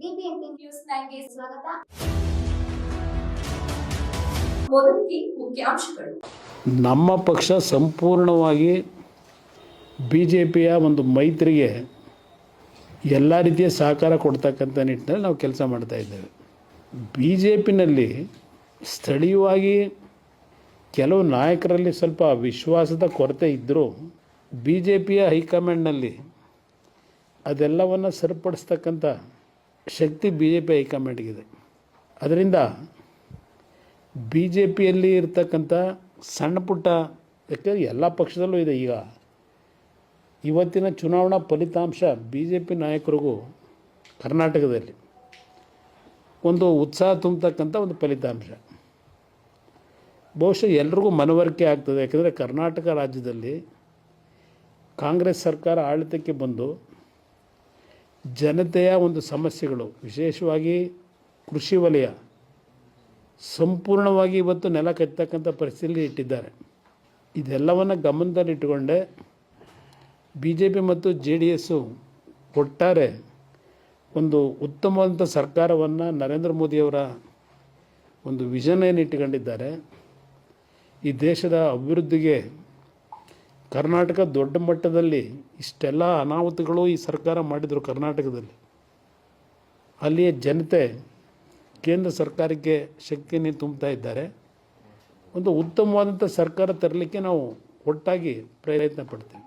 News ಸ್ವಾಗತ. ಮುಖ್ಯಾಂಶಗಳು. ನಮ್ಮ ಪಕ್ಷ ಸಂಪೂರ್ಣವಾಗಿ ಬಿ ಜೆ ಪಿಯ ಒಂದು ಮೈತ್ರಿಗೆ ಎಲ್ಲ ರೀತಿಯ ಸಹಕಾರ ಕೊಡ್ತಕ್ಕಂಥ ನಿಟ್ಟಿನಲ್ಲಿ ನಾವು ಕೆಲಸ ಮಾಡ್ತಾ ಇದ್ದೇವೆ. ಬಿ ಜೆ ಪಿನಲ್ಲಿ ಸ್ಥಳೀಯವಾಗಿ ಕೆಲವು ನಾಯಕರಲ್ಲಿ ಸ್ವಲ್ಪ ವಿಶ್ವಾಸದ ಕೊರತೆ ಇದ್ದರೂ ಬಿ ಜೆ ಪಿಯ ಹೈಕಮಾಂಡ್ನಲ್ಲಿ ಅದೆಲ್ಲವನ್ನು ಸರಿಪಡಿಸ್ತಕ್ಕಂಥ ಶಕ್ತಿ ಬಿ ಜೆ ಪಿ ಹೈಕಮಾಂಡ್ಗಿದೆ. ಅದರಿಂದ ಬಿ ಜೆ ಪಿಯಲ್ಲಿ ಇರ್ತಕ್ಕಂಥ ಸಣ್ಣ ಪುಟ್ಟ, ಯಾಕೆಂದರೆ ಎಲ್ಲ ಪಕ್ಷದಲ್ಲೂ ಇದೆ ಈಗ. ಇವತ್ತಿನ ಚುನಾವಣಾ ಫಲಿತಾಂಶ ಬಿ ಜೆ ಪಿ ನಾಯಕರಿಗೂ ಕರ್ನಾಟಕದಲ್ಲಿ ಒಂದು ಉತ್ಸಾಹ ತುಂಬತಕ್ಕಂಥ ಒಂದು ಫಲಿತಾಂಶ. ಬಹುಶಃ ಎಲ್ರಿಗೂ ಮನವರಿಕೆ ಆಗ್ತದೆ. ಯಾಕೆಂದರೆ ಕರ್ನಾಟಕ ರಾಜ್ಯದಲ್ಲಿ ಕಾಂಗ್ರೆಸ್ ಸರ್ಕಾರ ಆಡಳಿತಕ್ಕೆ ಬಂದು ಜನತೆಯ ಒಂದು ಸಮಸ್ಯೆಗಳು, ವಿಶೇಷವಾಗಿ ಕೃಷಿ ವಲಯ, ಸಂಪೂರ್ಣವಾಗಿ ಇವತ್ತು ನೆಲ ಕತ್ತಕ್ಕಂಥ ಪರಿಸ್ಥಿತಿಯಲ್ಲಿ ಇಟ್ಟಿದ್ದಾರೆ. ಇದೆಲ್ಲವನ್ನು ಗಮನದಲ್ಲಿಟ್ಟುಕೊಂಡೆ ಬಿ ಜೆ ಪಿ ಮತ್ತು ಜೆ ಡಿ ಎಸ್ಸು ಒಟ್ಟಾರೆ ಒಂದು ಉತ್ತಮವಾದಂಥ ಸರ್ಕಾರವನ್ನು ನರೇಂದ್ರ ಮೋದಿಯವರ ಒಂದು ವಿಷನ್ ಏನು ಇಟ್ಟುಕೊಂಡಿದ್ದಾರೆ, ಈ ದೇಶದ ಅಭಿವೃದ್ಧಿಗೆ ಕರ್ನಾಟಕ ದೊಡ್ಡ ಮಟ್ಟದಲ್ಲಿ ಇಷ್ಟೆಲ್ಲ ಅನಾಹುತಗಳು ಈ ಸರ್ಕಾರ ಮಾಡಿದರು ಕರ್ನಾಟಕದಲ್ಲಿ. ಅಲ್ಲಿಯ ಜನತೆ ಕೇಂದ್ರ ಸರ್ಕಾರಕ್ಕೆ ಶಕ್ತಿಯನ್ನು ತುಂಬ್ತಾ ಇದ್ದಾರೆ. ಒಂದು ಉತ್ತಮವಾದಂಥ ಸರ್ಕಾರ ತರಲಿಕ್ಕೆ ನಾವು ಒಟ್ಟಾಗಿ ಪ್ರಯತ್ನ ಪಡ್ತೇವೆ.